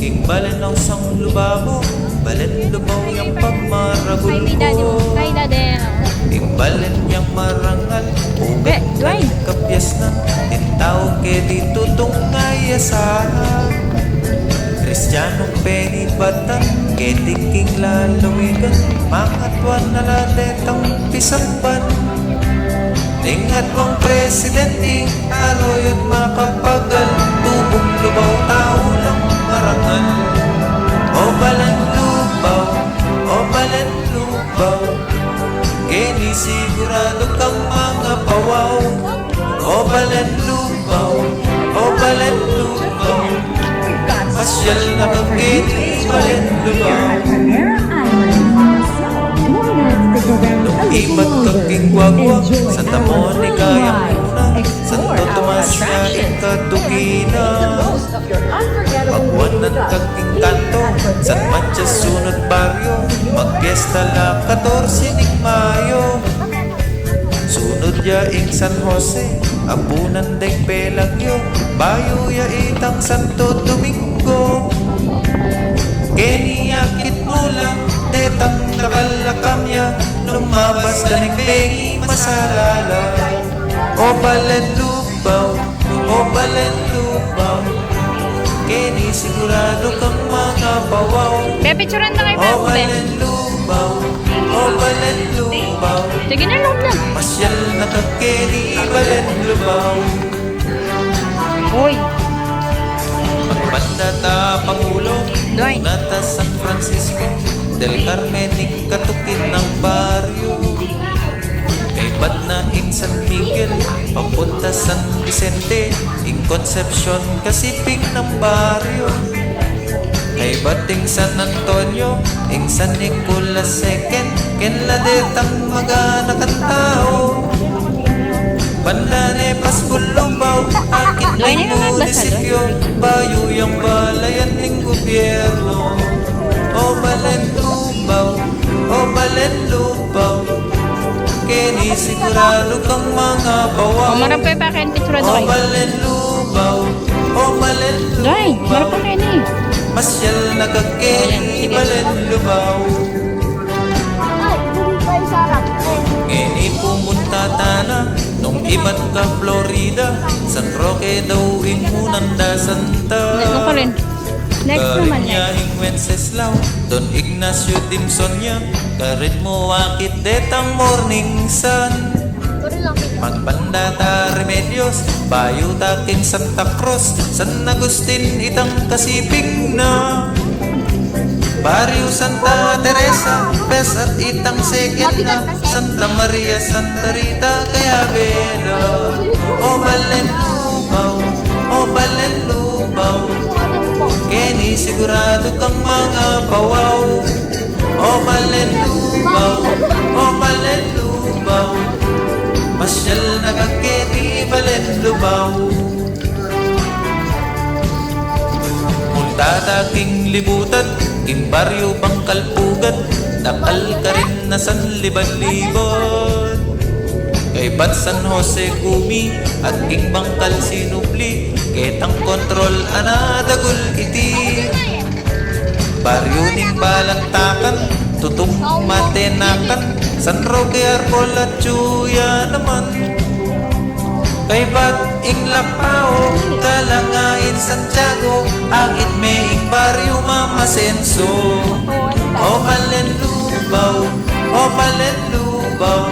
Ing balan ng sang lubabo Balan lubaw yung pagmaragol Kay daddy mo. ko Kay daddy. Ing balan niyang marangal Ugat Eh, Dwayne. kapyas na Tintao ke dito tungay asahan Kristyanong penibatan Ketiking lalawigan Mangatwan na ladetang pisamban Ingat mong presidente Aroyot makapagal Tubong lubaw tao lang marangal O balan lubaw O balan lubaw Kini sigurado kang mga pawaw. O balan lubaw O balan lubaw Pasyal na kang kini balan kang kingwagwag Santa Monica yung una Santo Tomas yung katugina Pagwanan kaging kanto. San Manchas sunod baryo Magpiesta la 14 ning Mayo. Sunod ya ing San Jose. Apunan deng Pelagyo Bayo ya itang Santo Domingo. Keni yakit mula Tetang nakalakam ya Lumabas na ning bengi masalala O balen lubaw O balen lubaw Keni sigurado kang mga bawaw Be, picturean na kay O be. balen lubaw O balen lubaw Sige na, load lang. Masyal na kakeni balen lubaw Uy. Pagbanda ta Pangulo Dwayne. Nata San Francisco Del Carmen ing katukin ng baryo. Kay bad na ing San Miguel Papunta San Vicente Ing Concepcion kasiping ng baryo. Kay bating San Antonio Ing San Nicolas II Kenladetang maganakan tao Bandane Paspulubaw Akin ang ano munisipyo. Bayo yung balayan ng gobyerno. O lubaw O balen lubaw Kini sigurado kang mga bawaw. O, marap kayo pa kayo picturean na O kayo. balen lubaw O balen Dwayne, marap lubaw pa kayo ni. Masyal na kakeni balen lubaw Ngeni pumunta tana Nung ibat ka Florida San Roque daw inmunanda Santa. Ano ko rin? Next naman, next. Wenceslao Don Ignacio Dimsonya Karit mo akit detang morning sun. Magbanda ta Remedios Bayo ta king Santa Cruz San Agustin itang kasiping na. Barrio Santa Teresa Pes at itang second na. Santa Maria Santa Rita Kaya Bela O Balen Lubaw O Balen Lubaw Kenny sigurado kang mga bawaw. O Balen Lubaw O Balen Lubaw Masyal na kang Kenny Balen Lubaw libutan, king baryo bangkal pugat, dakal ka rin na san liban-liban. Kay Bat San Jose Gumi at king bangkal sinubli, ketang kontrol anadagul iti. Baryo ning balantakan, tutung matenakan, San Roque Arcol at Chuya naman. Kay bat ing lapao, kalangain Santiago, agit may ing baryo mamasenso. O malenlubaw, o malenlubaw,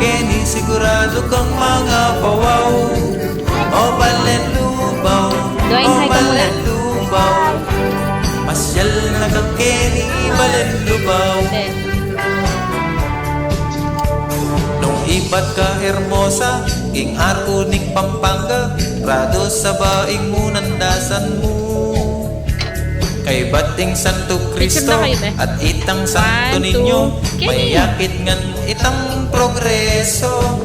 Kenny sigurado kang mga pawaw. O malenlubaw, Dwayne, o malenlubaw, Masyal na malenlubaw. Be. Nung ibat ka hermosa, king arko ning Pampanga, rado sa baing mo nandasan mo. Kay bating Santo Cristo at itang Santo two, may yakit ngan itang progreso.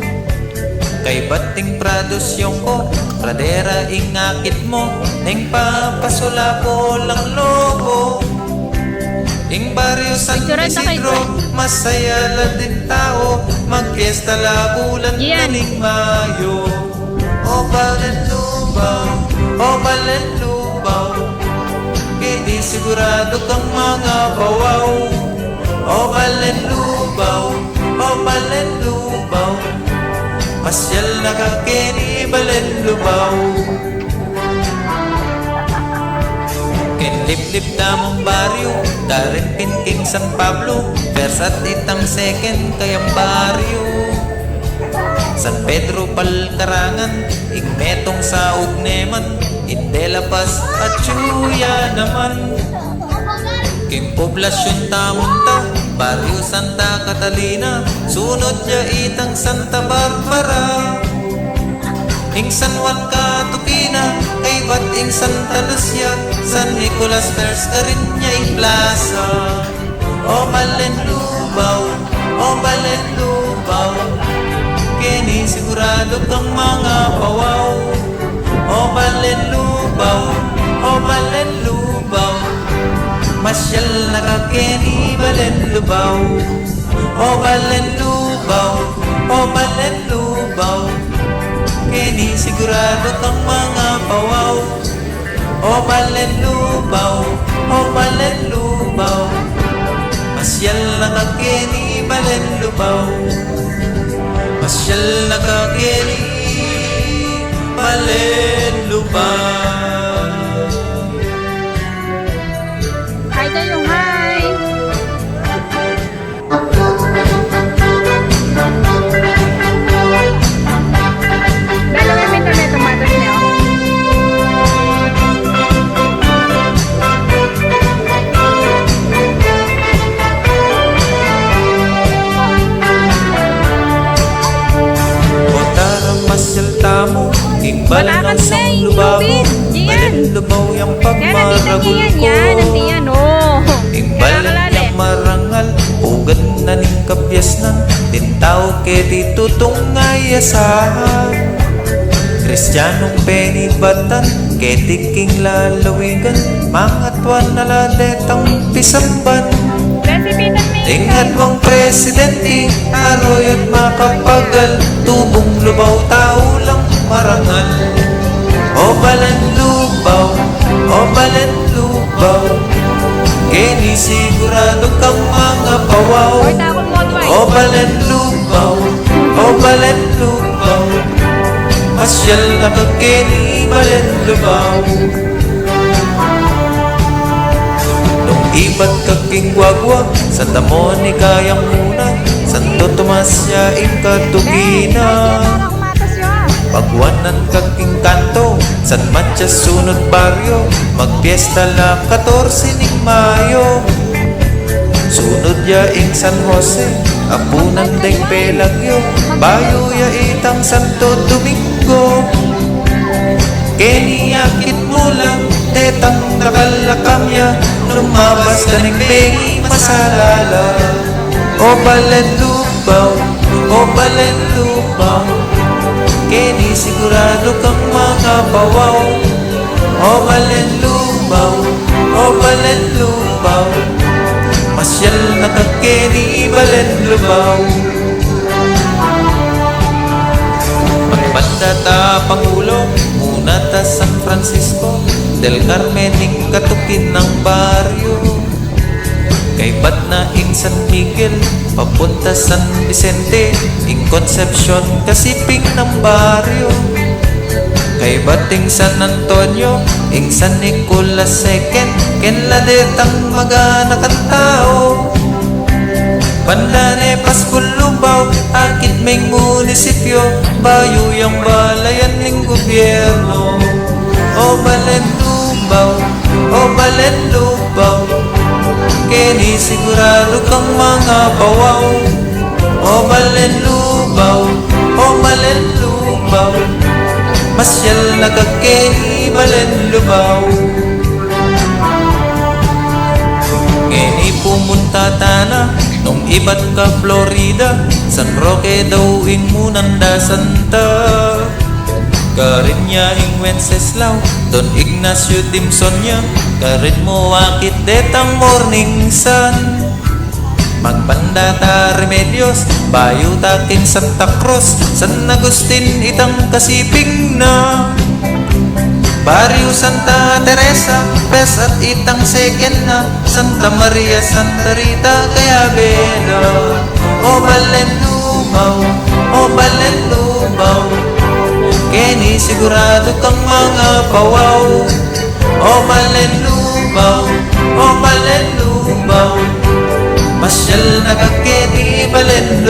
Kay bating Prados yung ko, pradera ingakit mo, ning papasula ko lang lobo. Ing baryo San Isidro, masaya la din tao, magpiesta la bulan Yan. galing Mayo. O balen lubaw, o balen lubaw, Kini sigurado kang mga bawaw O balenlubaw O balenlubaw Masyal na ka kini balenlubaw Kinliplip na mong baryo Darin pinking San Pablo. First at itang second kayang baryo. San Pedro Palkarangan Igmetong sa Ugneman Indelapas at Chuya naman Kim poblasyon tamunta Barrio Santa Catalina Sunod ya itang Santa Barbara. Ing San Juan Catukina Kay bat ing Santa Lucia San Nicolas Pers Carinya ing Plaza. O Malenlubaw O Malenlubaw Kini sigurado kang mga pawaw. O Malenlubaw O Malenlubaw Masyal na ka kini Malenlubaw O Malenlubaw O Malenlubaw Kini sigurado kang mga pawaw O malenlubaw O malenlubaw Masyal na ka kini malenlubaw Masyal na ka kini Ugad na ning kapyas nan Tintaw ke ditutong ngayasahan Kristyanong penibatan Ketiking lalawigan Mangat wan na ladetang pisamban Recipe ng Ingat mong presidente Balan lubaw O balan lubaw Masyal na pagkini balan lubaw Nung ibat kaking gwagwa Sa damo ni kayang muna Santo Tomas siya ikatugina Pagwanan kaking kanto San Matias sunod baryo Magpiesta la 14 ning Mayo Sunod ya ing San Jose Apunan ding Pelagyo Bayo ya itang Santo Domingo. Keniyakit mo lang Tetang nakalakamya Lumabas ka ning bengi masalala. O balenlubaw O balenlubaw Kini sigurado kang mga bawaw O balenlubaw O balenlubaw Masyal na kakeni balenlubaw Magbanda ta Pangulo Muna ta San Francisco. Del Carmen katukin ng baryo. Kay ba't na ing San Miguel Papunta San Vicente. Ing Concepcion kasiping ng baryo. Kay bating San Antonio Ing San Nicolas II Kenladetang maganakan tao Bandane Paskulubaw Akit may munisipyo Bayuyang balayan ng gobyerno. O Balenlubaw O Balenlubaw Kini sigurado kang mga bawaw. O Balenlubaw O Balenlubaw Masyal na kakeni Balenlubaw Ngeni pumunta tana Nung ibat ka Florida San Roque daw ing munanda santa Karin niya ing Wenceslao Don Ignacio Dimsonya Karin mo akit detang morning sun. Magbanda ta Remedios Bayo taking Santa Cruz. San Agustin itang kasiping na Barrio Santa Teresa, Pes Itang Second na Santa Maria, Santa Rita, kaya bela O balen lumaw, o balen lumaw Kenny sigurado kang mga pawaw. O balen lumaw, o balen lumaw Masyal na ka Kenny balen